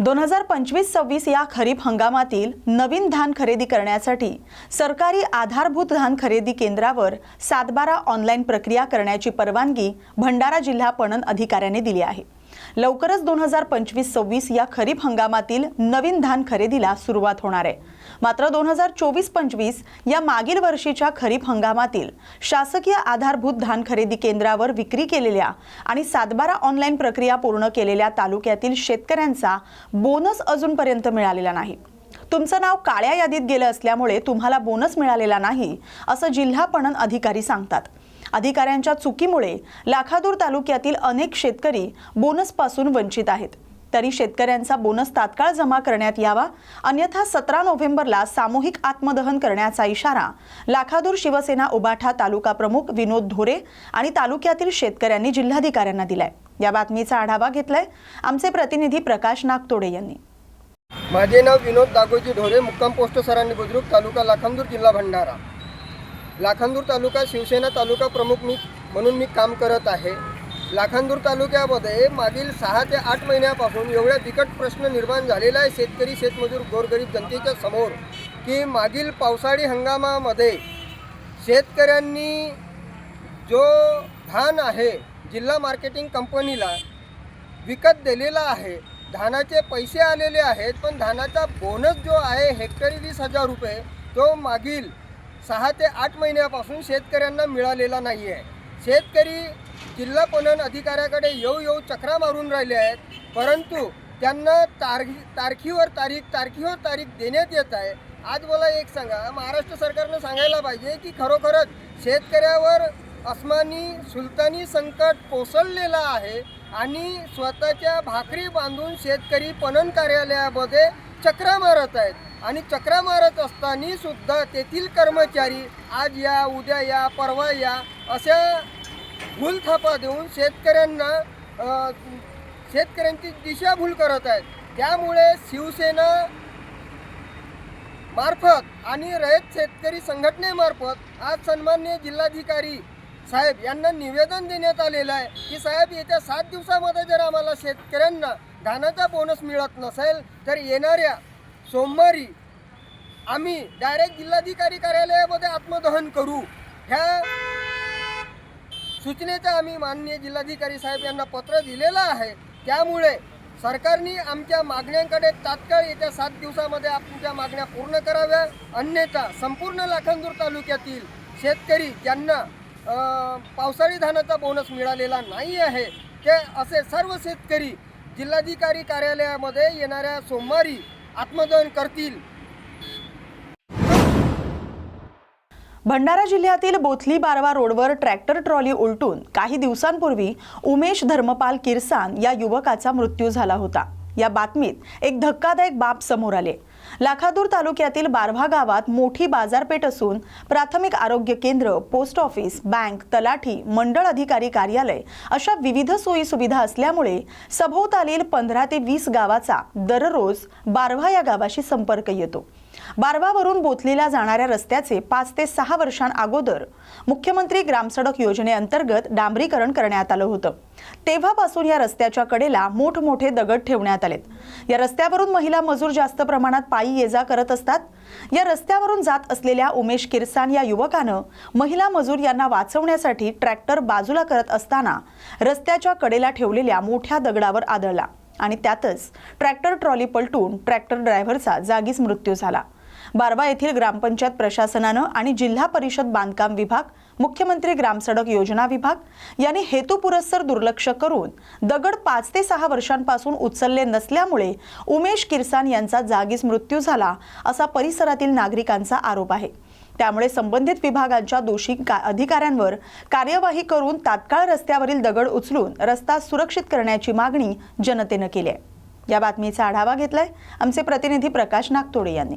दोन हजार पंचवीस सव्वीस या खरीप हंगामातील नवीन धान खरेदी करण्यासाठी सरकारी आधारभूत धान खरेदी केंद्रावर सातबारा ऑनलाईन प्रक्रिया करण्याची परवानगी भंडारा जिल्हा पणन अधिकाऱ्याने दिली आहे. लवकरच दोन हजार पंचवीस सव्वीस या खरीप हंगामातील नवीन धान खरेदीला सुरुवात होणार आहे. मात्र दोन हजार चोवीस पंचवीस या मागील वर्षीच्या खरीप हंगामातील शासकीय आधारभूत धान खरेदी केंद्रावर विक्री केलेल्या आणि सातबारा ऑनलाईन प्रक्रिया पूर्ण केलेल्या तालुक्यातील शेतकऱ्यांचा बोनस अजूनपर्यंत मिळालेला नाही. तुमचं नाव काळ्या यादीत गेलं असल्यामुळे तुम्हाला बोनस मिळालेला नाही असं जिल्हा पणन अधिकारी सांगतात. अधिकाऱ्यांच्या चुकीमुळे लाखादूर तालुक्यातील अनेक शेतकरी बोनसपासून वंचित आहेत. तरी शेतकऱ्यांचा बोनस तात्काळ जमा करण्यात यावा अन्यथा सतरा नोव्हेंबरला सामूहिक आत्मदहन करण्याचा इशारा लाखादूर शिवसेना उबाठा तालुका प्रमुख विनोद धोरे आणि तालुक्यातील शेतकऱ्यांनी जिल्हाधिकाऱ्यांना दिलाय. या बातमीचा आढावा घेतलाय आमचे प्रतिनिधी प्रकाश नागतोडे यांनी. माझे नाव विनोद दागोजी ढोरे मुक्काम पोस्ट सरांनी बुद्रुक तालुका लाखांदूर जिल्हा भंडारा. लाखांदूर तालुका शिवसेना तालुका प्रमुख मी म्हणून मी काम करत आहे. लाखांदूर तालुक्यामध्ये मागील सहा ते आठ महिन्यापासून एवढ्या बिकट प्रश्न निर्माण झालेला आहे शेतकरी शेतमजूर गोरगरीब जनतेच्या समोर की मागील पावसाळी हंगामामध्ये शेतकऱ्यांनी जो धान आहे जिल्हा मार्केटिंग कंपनीला विकत दिलेला आहे. धानाचे पैसे आलेले आहेत पण धानाचा बोनस जो आहे हेक्टरी वीस हजार रुपये तो मागील सहा ते आठ महिन्यापासून शेतकऱ्यांना मिळालेला नाही आहे शेतकरी जिल्हा पणन अधिकाऱ्याकडे येऊ येऊ चक्रा मारून राहिले आहेत परंतु त्यांना तारखी तारखीवर तारीख तारखीवर तारीख देण्यात येत आहे. आज मला एक सांगा महाराष्ट्र सरकारनं सांगायला पाहिजे की खरोखरच शेतकऱ्यावर अस्मानी सुलतानी संकट कोसळलेलं आहे आणि स्वतःच्या भाकरी बांधून शेतकरी पणन कार्यालयामध्ये चक्रा मारत आहेत. आणि चक्रा मारत असताना सुद्धा तेथील कर्मचारी आज या उद्या या परवा या अशा भूलथापा देऊन शेतकऱ्यांना शेतकऱ्यांची दिशाभूल करत आहेत. त्यामुळे शिवसेना मार्फत आणि रयत शेतकरी संघटनेमार्फत आज सन्मान्य जिल्हाधिकारी साहेब यांना निवेदन देण्यात आलेलं आहे की साहेब येत्या सात दिवसामध्ये जर आम्हाला शेतकऱ्यांना धानाचा बोनस मिळत नसेल तर येणाऱ्या सोमवारी आम्ही डायरेक्ट जिल्हाधिकारी कार्यालयामध्ये आत्मदहन करू. ह्या सूचनेचा आम्ही माननीय जिल्हाधिकारी साहेब यांना पत्र दिलेलं आहे. त्यामुळे सरकारने आमच्या मागण्यांकडे तात्काळ येत्या सात दिवसामध्ये आमच्या मागण्या पूर्ण कराव्या. अन्यथा संपूर्ण लाखांदूर तालुक्यातील शेतकरी ज्यांना पावसाळी धानाचा बोनस मिळालेला नाही आहे ते असे सर्व शेतकरी जिल्हाधिकारी कार्यालयामध्ये येणाऱ्या सोमवारी आत्मदहन करतील. भंडारा जिल्ह्यातील बोथली बारवा रोडवर ट्रॅक्टर ट्रॉली उलटून काही दिवसांपूर्वी उमेश धर्मपाल किरसान या युवकाचा मृत्यू झाला होता. या बातमीत एक धक्कादायक बाब समोर आले. लाखादूर तालुक्यातील बारभा गावात मोठी बाजारपेठ असून प्राथमिक आरोग्य केंद्र पोस्ट ऑफिस बँक तलाठी मंडळ अधिकारी कार्यालय अशा विविध सोयी सुविधा असल्यामुळे सभोवतालील पंधरा ते वीस गावाचा दररोज बारभा या गावाशी संपर्क येतो. बारवावरून बोथलीला जाणाऱ्या रस्त्याचे पाच ते सहा वर्षांअगोदर मुख्यमंत्री ग्रामसडक योजनेअंतर्गत डांबरीकरण करण्यात आलं होतं. तेव्हापासून या रस्त्याच्या कडेला मोठमोठे दगड ठेवण्यात आलेत. या रस्त्यावरून महिला मजूर जास्त प्रमाणात पायी ये जा करत असतात. या रस्त्यावरून जात असलेल्या उमेश किरसान या युवकानं महिला मजूर यांना वाचवण्यासाठी ट्रॅक्टर बाजूला करत असताना रस्त्याच्या कडेला ठेवलेल्या मोठ्या दगडावर आदळला. आणि त्यातच ट्रॅक्टर ट्रॉली पलटून ट्रॅक्टर ड्रायव्हरचा जागीच मृत्यू झाला. बारबा येथील ग्रामपंचायत प्रशासनानं आणि जिल्हा परिषद बांधकाम विभाग मुख्यमंत्री ग्रामसडक योजना विभाग यांनी हेतुपुरस्सर दुर्लक्ष करून दगड पाच ते सहा वर्षांपासून उचलले नसल्यामुळे उमेश किरसान यांचा जागीच मृत्यू झाला असा परिसरातील नागरिकांचा आरोप आहे. त्यामुळे संबंधित विभागांच्या दोषी अधिकाऱ्यांवर कार्यवाही करून तात्काळ रस्त्यावरील दगड उचलून रस्ता सुरक्षित करण्याची मागणी जनतेनं केली आहे. या बातमीचा आढावा घेतलाय आमचे प्रतिनिधी प्रकाश नागतोडे यांनी.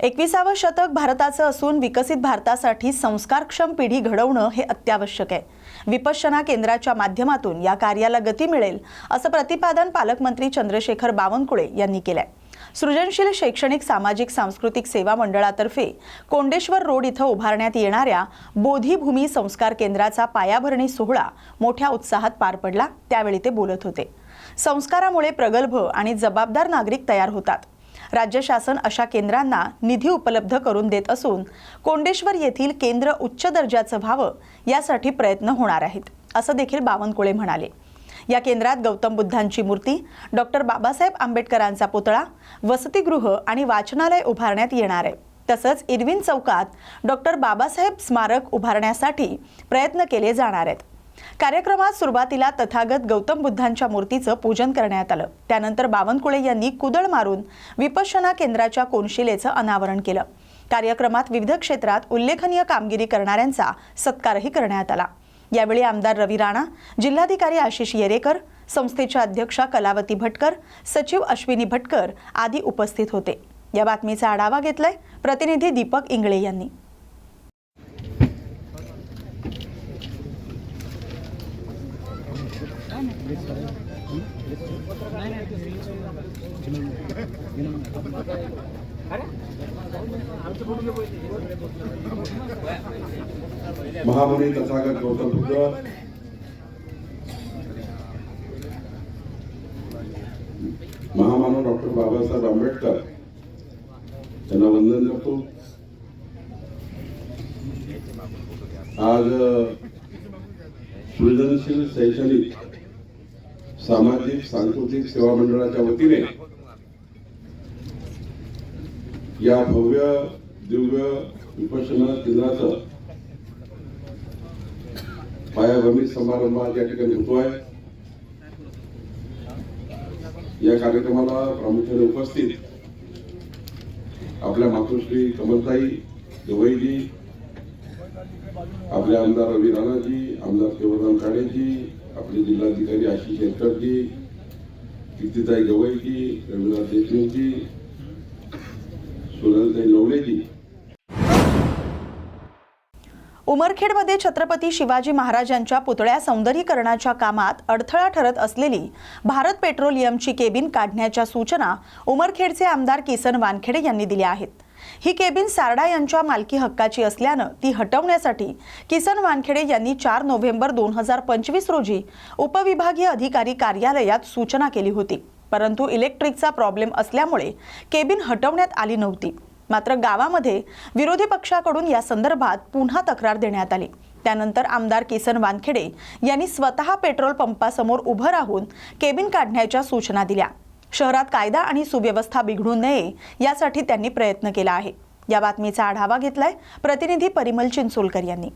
एकविसावं शतक भारताचं असून विकसित भारतासाठी संस्कारक्षम पिढी घडवणं हे अत्यावश्यक आहे. विपश्चना केंद्राच्या माध्यमातून या कार्याला गती मिळेल असं प्रतिपादन पालकमंत्री चंद्रशेखर बावनकुळे यांनी केलंय. सृजनशील शैक्षणिक सामाजिक सांस्कृतिक सेवा मंडळातर्फे कोंडेश्वर रोड इथं उभारण्यात येणाऱ्या बोधीभूमी संस्कार केंद्राचा पायाभरणी सोहळा मोठ्या उत्साहात पार पडला त्यावेळी ते बोलत होते. संस्कारामुळे प्रगल्भ आणि जबाबदार नागरिक तयार होतात. राज्य शासन अशा केंद्रांना निधी उपलब्ध करून देत असून कोंडेश्वर येथील केंद्र उच्च दर्जाचं व्हावं यासाठी प्रयत्न होणार आहेत असं देखील बावनकुळे म्हणाले. या केंद्रात गौतम बुद्धांची मूर्ती डॉक्टर बाबासाहेब आंबेडकरांचा पुतळा वसतिगृह आणि वाचनालय उभारण्यात येणार आहे. तसंच इरविन चौकात डॉक्टर बाबासाहेब स्मारक उभारण्यासाठी प्रयत्न केले जाणार आहेत. कार्यक्रमात सुरुवातीला तथागत गौतम बुद्धांच्या मूर्तीचं पूजन करण्यात आलं. त्यानंतर बावनकुळे यांनी कुदळ मारून विपश्यना केंद्राच्या कोनशिलेचं अनावरण केलं. कार्यक्रमात विविध क्षेत्रात उल्लेखनीय कामगिरी करणाऱ्यांचा सत्कारही करण्यात आला. यावेळी आमदार रवी राणा जिल्हाधिकारी आशिष येरेकर संस्थेच्या अध्यक्षा कलावती भटकर सचिव अश्विनी भटकर आदी उपस्थित होते. या बातमीचा आढावा घेतलाय प्रतिनिधी दीपक इंगळे यांनी. महामुनी तथागत गौतम बुद्ध. महामानव डॉक्टर बाबासाहेब आंबेडकर. त्यांना वंदन करतो. आज सृजनशील शैक्षणिक सामाजिक सांस्कृतिक सेवा मंडळाच्या वतीने या भव्य दिव्य विपश्यना केंद्राचा पायाभरणी समारंभ आज या ठिकाणी होतोय या कार्यक्रमाला प्रामुख्याने उपस्थित आपल्या मातोश्री कमलताई गवईजी आपले आमदार रवी राणाजी आमदार केवळराम काळेजी आपले जिल्हाधिकारी आशिष शेरकरजी कीर्तिताई गवईजी रवींद्रनाथ देशमुखजी सोनलताई नवलेजी उमरखेडमध्ये छत्रपती शिवाजी महाराजांच्या पुतळ्या सौंदर्यीकरणाच्या कामात अडथळा ठरत असलेली भारत पेट्रोलियमची केबिन काढण्याच्या सूचना उमरखेडचे आमदार किसन वानखेडे यांनी दिल्या आहेत. ही केबिन सारडा यांच्या मालकी हक्काची असल्यानं ती हटवण्यासाठी किसन वानखेडे यांनी चार नोव्हेंबर दोन हजार पंचवीस रोजी उपविभागीय अधिकारी कार्यालयात सूचना केली होती. परंतु इलेक्ट्रिकचा प्रॉब्लेम असल्यामुळे केबिन हटवण्यात आली नव्हती. मात्र गावामध्ये विरोधी पक्षाकडून या संदर्भात पुन्हा तक्रार देण्यात आली. त्यानंतर आमदार किसन वानखेडे यांनी स्वतः पेट्रोल पंपासमोर उभं राहून केबिन काढण्याच्या सूचना दिल्या. शहरात कायदा आणि सुव्यवस्था बिघडू नये यासाठी त्यांनी प्रयत्न केला आहे. या बातमीचा आढावा घेतलाय प्रतिनिधी परिमल चिंचोलकर यांनी.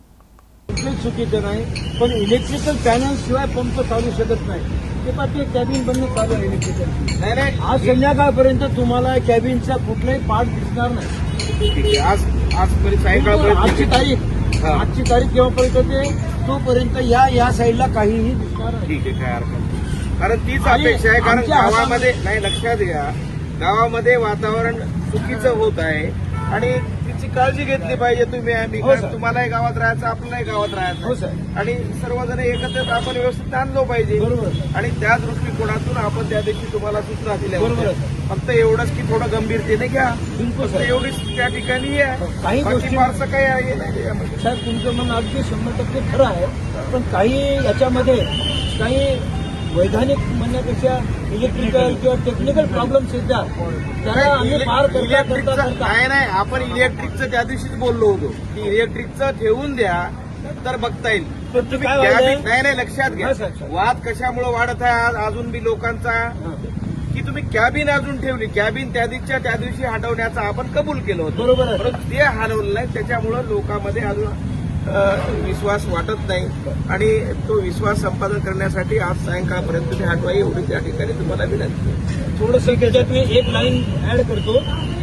चुकीचं नाही पण इलेक्ट्रिकल पॅनल शिवाय पंप चालू शकत नाही. ते कॅबिन बंद चालू आहे इलेक्ट्रिकल नाही नाही. आज संध्याकाळपर्यंत तुम्हाला कॅबिनचा कुठलाही पार्ट दिसणार नाही. ठीक आहे. आज आजपर्यंत सायंकाळपर्यंत आजची तारीख हा. आजची तारीख केव्हापर्यंत ते तोपर्यंत या या साईडला काहीही दिसणार नाही. ठीक आहे काय हरकत नाही. कारण तीच आणि अपेक्षा आहे कारण आमच्या गावामध्ये नाही लक्षात घ्या. गावामध्ये वातावरण चुकीचं होत आहे. आणि तिची काळजी घेतली पाहिजे तुम्ही आम्ही हो, सर. तुम्हालाही गावात राहायचं आपल्यालाही गावात हो, राहायचं सर. आणि सर्वजण एकत्रित आपण व्यवस्थित आणलो पाहिजे बरोबर, सर. आणि त्या दृष्टिकोनातून आपण त्या दिवशी तुम्हाला सूचना दिल्या बरोबर होत्या. फक्त एवढंच की थोडं गंभीरतेने घ्या बिलकुल, फक्त सर. एवढीच त्या ठिकाणी आहे काही बाकी गोष्टी- फारसं काही आहे नाही. साहेब तुमचं म्हणणं अगदी शंभर टक्के खरं आहे पण काही याच्यामध्ये काही वैधानिक म्हणण्यापेक्षा इलेक्ट्रिकल किंवा टेक्निकल प्रॉब्लेम्स येतात त्याला आम्ही पार करता करता इलेक्ट्रिकचं करता नाही नाही आपण इलेक्ट्रिकचं त्या दिवशीच बोललो होतो की इलेक्ट्रिकचं ठेवून द्या तर बघता येईल पण ते काय गॅबी- व्हायलंय? नाही नाही लक्षात घ्या हा, सर, सर. वाद कशामुळे वाढत आहे आज अजून बी लोकांचा. की तुम्ही कॅबिन अजून ठेवली कॅबिन त्या दिवशीच्या त्या दिवशी हटवण्याचा आपण कबूल केलं होतं बरोबर आहे. परंतु ते हलवलं नाही त्याच्यामुळं लोकांमध्ये अजून विश्वास वाटत नाही. आणि तो विश्वास संपादन करण्यासाठी आज सायंकाळपर्यंत ते हटवा एवढी त्या ठिकाणी तुम्हाला विनंती. थोडस त्याच्यात मी एक लाईन ऍड करतो.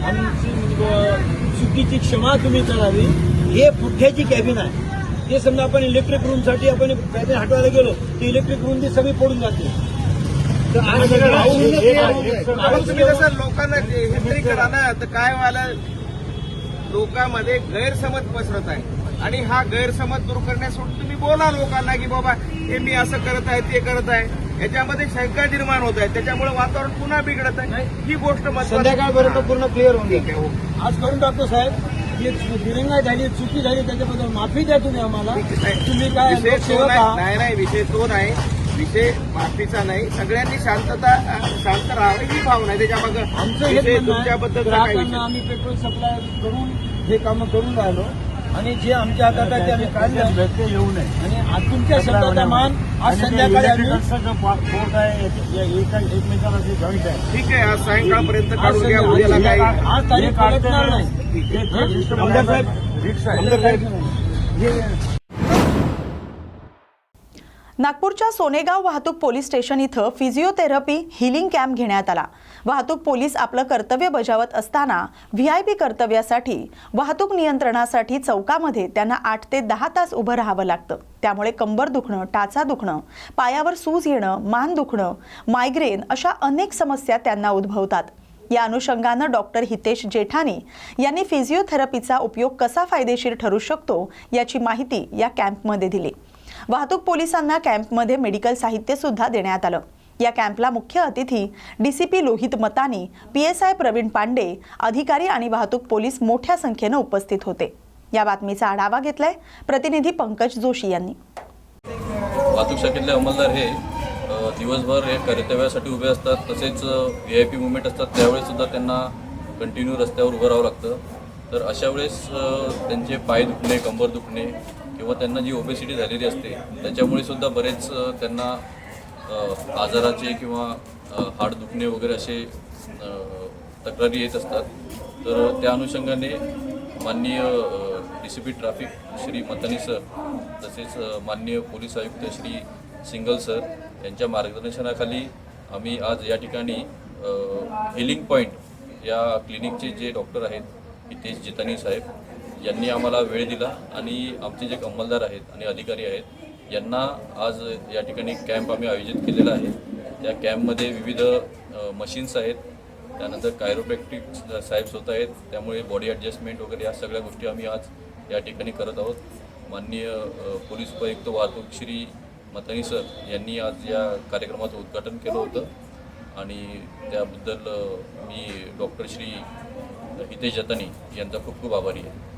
आमची अ, चुकीची क्षमा तुम्ही करावी. हे पुठ्याची कॅबिन आहे. ते समजा आपण इलेक्ट्रिक रूमसाठी आपण कॅबिन हटवायला गेलो तर इलेक्ट्रिक रूम ती सगळी पडून जाते. तर आज आपण तुम्ही कसं लोकांना हे तरी करा ना तर काय व्हायला लोकांमध्ये गैरसमज पसरत आहे. आणि हा गैरसमज दूर करण्यासाठी तुम्ही बोला लोकांना की बाबा हे मी असं करत आहे ते करत आहे. याच्यामध्ये शंका निर्माण होत आहे. त्याच्यामुळे वातावरण पुन्हा बिघडत आहे. ही गोष्ट संध्याकाळपर्यंत पूर्ण क्लिअर होऊन हो. आज करून टाकतो साहेब. दिरंगाई झाली चुकी झाली त्याच्याबद्दल माफी द्या तुम्ही आम्हाला. तुम्ही काय नाही नाही, विषय तो नाही. विषय माफीचा नाही. सगळ्यांनी शांतता शांत राहावी ही भावना आहे. त्याच्यामागे आमचं तुमच्याबद्दल आम्ही पेट्रोल सप्लाय करून हे कामं करून राहिलो. आणि जे आमच्या हातात आहे ते आम्ही काढलं. येऊ नये. आणि आज तुमच्या शब्दाचा मान आज संध्याकाळी आम्ही ठीक आहे आज सायंकाळपर्यंत आज काढून घ्या संध्या- उद्याला काय आज- आज तारीख पलटणार नाही. आमदार साहेब, आमदार साहेब, नागपूरच्या सोनेगाव वाहतूक पोलीस स्टेशन इथं फिजिओथेरपी हिलिंग कॅम्प घेण्यात आला. वाहतूक पोलीस आपलं कर्तव्य बजावत असताना व्ही आय पी कर्तव्यासाठी वाहतूक नियंत्रणासाठी चौकामध्ये त्यांना आठ ते दहा तास उभं राहावं लागतं. त्यामुळे कंबर दुखणं टाचा दुखणं पायावर सूज येणं मान दुखणं मायग्रेन अशा अनेक समस्या त्यांना उद्भवतात. या अनुषंगानं डॉक्टर हितेश जेठानी यांनी फिजिओथेरपीचा उपयोग कसा फायदेशीर ठरू शकतो याची माहिती या कॅम्पमध्ये दिली. वाहतूक पोलिसांना कॅम्पमध्ये मेडिकल साहित्य सुद्धा देण्यात आलं. या कॅम्पला मुख्य अतिथी D C P Lohit Matani PSI Praveen Pande अधिकारी आणि वाहतूक पोलीस मोठ्या संख्येनं उपस्थित होते. या बातमीचा आढावा घेतलाय प्रतिनिधी पंकज जोशी यांनी. वाहतूक शाखेतले अंमलदार हे दिवसभर हे कर्तव्यासाठी उभे असतात. तसेच व्ही आय पी मुवमेंट असतात. त्यावेळेस सुद्धा त्यांना कंटिन्यू रस्त्यावर उभं राहावं लागतं. तर अशा वेळेस त्यांचे पाय दुखणे कंबर दुखणे किंवा त्यांना जी ओबेसिटी झालेली असते त्याच्यामुळे सुद्धा बरेच त्यांना आजाराचे किंवा हाड दुखणे वगैरे असे तक्रारी येत असतात. तर त्या अनुषंगाने माननीय D C P traffic Shri Matani sir तसेच माननीय पोलीस आयुक्त श्री सिंगल सर यांच्या मार्गदर्शनाखाली आम्ही आज या ठिकाणी हिलिंग पॉईंट या क्लिनिकचे जे डॉक्टर आहेत हितेश जितानी साहेब यांनी आम्हाला वेळ दिला आणि आमचे जे अंमलदार आहेत आणि अधिकारी आहेत यांना आज या ठिकाणी कॅम्प आम्ही आयोजित केलेला आहे. त्या कॅम्पमध्ये विविध मशीन्स आहेत. त्यानंतर कायरोपॅक्टिक साहेब्स होत आहेत. त्यामुळे बॉडी ॲडजस्टमेंट वगैरे या सगळ्या गोष्टी आम्ही आज या ठिकाणी करत आहोत. माननीय पोलीस उपायुक्त वाहतूक श्री मतानी सर यांनी आज या कार्यक्रमाचं उद्घाटन केलं होतं. आणि त्याबद्दल मी डॉक्टर श्री हितेश जतानी यांचा खूप खूप आभारी आहे.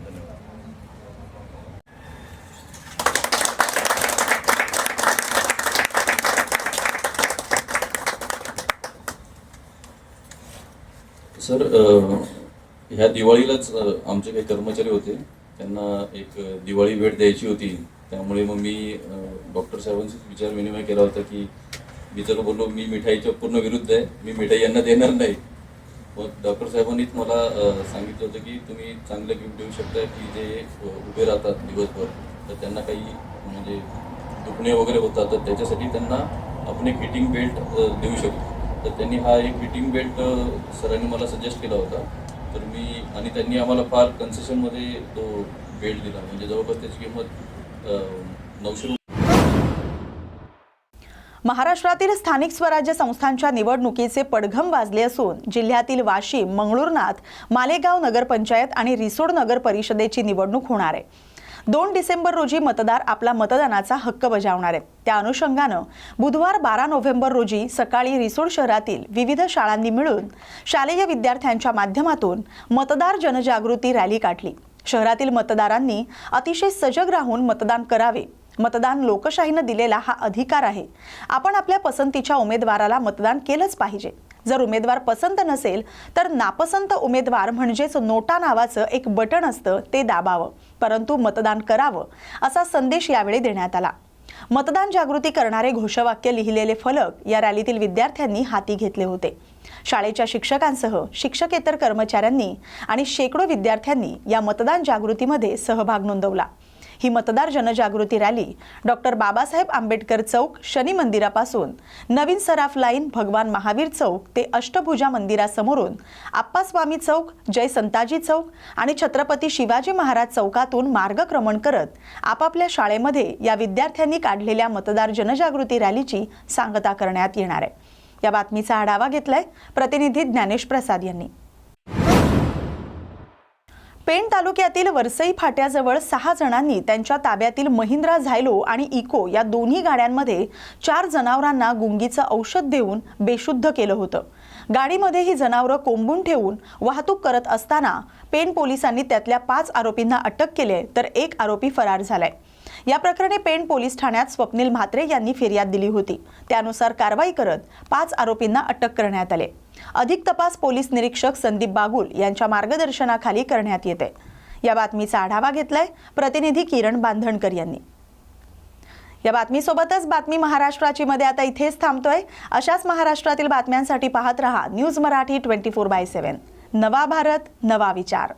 सर ह्या दिवाळीलाच आमचे काही कर्मचारी होते. त्यांना एक दिवाळी भेट द्यायची होती. त्यामुळे मग मी डॉक्टर साहेबांशी विचार विनिमय केला होता की मी जर बोललो मी मिठाईच्या पूर्ण विरुद्ध आहे. मी मिठाई यांना देणार नाही. मग डॉक्टर साहेबांनीच मला सांगितलं होतं की तुम्ही चांगलं गिफ्ट देऊ शकता की जे उभे राहतात दिवसभर. तर त्यांना काही म्हणजे दुखणे वगैरे होतात तर त्याच्यासाठी त्यांना आपण एक हिटिंग बेल्ट देऊ शकतो. तर त्यांनी हा एक हिटिंग बेल्ट सरांनी मला सजेस्ट केला होता. तर मी आणि त्यांनी आम्हाला फार कन्सेशनमध्ये तो बेल्ट दिला. म्हणजे जवळपास त्याची किंमत नऊशे रुपये. महाराष्ट्रातील स्थानिक स्वराज्य संस्थांच्या निवडणुकीचे पडघम वाजले असून जिल्ह्यातील वाशिम मंगळूरनाथ मालेगाव नगरपंचायत आणि रिसोड नगर परिषदेची निवडणूक होणार आहे. दोन डिसेंबर रोजी मतदार आपला मतदानाचा हक्क बजावणार आहेत. त्या अनुषंगानं बुधवार बारा नोव्हेंबर रोजी सकाळी रिसोड शहरातील विविध शाळांनी मिळून शालेय विद्यार्थ्यांच्या माध्यमातून मतदार जनजागृती रॅली काढली. शहरातील मतदारांनी अतिशय सजग राहून मतदान करावे. मतदान लोकशाहीनं दिलेला हा अधिकार आहे. आपण आपल्या पसंतीच्या उमेदवाराला मतदान केलंच पाहिजे. जर उमेदवार पसंत नसेल तर नापसंत उमेदवार म्हणजेच नोटा नावाचं एक बटण असतं ते दाबावं. परंतु मतदान करावं असा संदेश यावेळी देण्यात आला. मतदान जागृती करणारे घोषवाक्य लिहिलेले फलक या रॅलीतील विद्यार्थ्यांनी हाती घेतले होते. शाळेच्या शिक्षकांसह शिक्षकेतर कर्मचाऱ्यांनी आणि शेकडो विद्यार्थ्यांनी या मतदान जागृतीमध्ये सहभाग नोंदवला. ही मतदार जनजागृती रॅली डॉक्टर बाबासाहेब आंबेडकर चौक शनी मंदिरापासून. नवीन सराफ लाईन भगवान महावीर चौक ते अष्टभुजा मंदिरासमोरून आप्पास्वामी चौक जय संताजी चौक आणि छत्रपती शिवाजी महाराज चौकातून मार्गक्रमण करत आपापल्या शाळेमध्ये या विद्यार्थ्यांनी काढलेल्या मतदार जनजागृती रॅलीची सांगता करण्यात येणार आहे. या बातमीचा आढावा घेतलाय प्रतिनिधी ज्ञानेश प्रसाद यांनी. पेण तालुक्यातील वरसई फाट्याजवळ सहा जणांनी त्यांच्या ताब्यातील महिंद्रा झायलो आणि इको या दोन्ही गाड्यांमध्ये चार जनावरांना गुंगीचं औषध देऊन बेशुद्ध केलं होतं. गाडीमध्ये ही जनावरं कोंबून ठेवून वाहतूक करत असताना पेण पोलिसांनी त्यातल्या पाच आरोपींना अटक केली तर एक आरोपी फरार झालाय. या प्रकरणी पेण पोलीस ठाण्यात स्वप्नील म्हात्रे यांनी फिर्याद दिली होती. त्यानुसार कारवाई करत पाच आरोपींना अटक करण्यात आले. अधिक तपास पोलीस निरीक्षक संदीप बागुल यांच्या मार्गदर्शनाखाली करण्यात येते. या बातमीचा आढावा घेतलाय प्रतिनिधी किरण बांधणकर यांनी. या बातमीसोबतच बातमी महाराष्ट्राची मध्ये आता इथेच थांबतोय. अशाच महाराष्ट्रातील बातम्यांसाठी पाहत रहा news Marathi twenty four by seven. नवा भारत नवा विचार.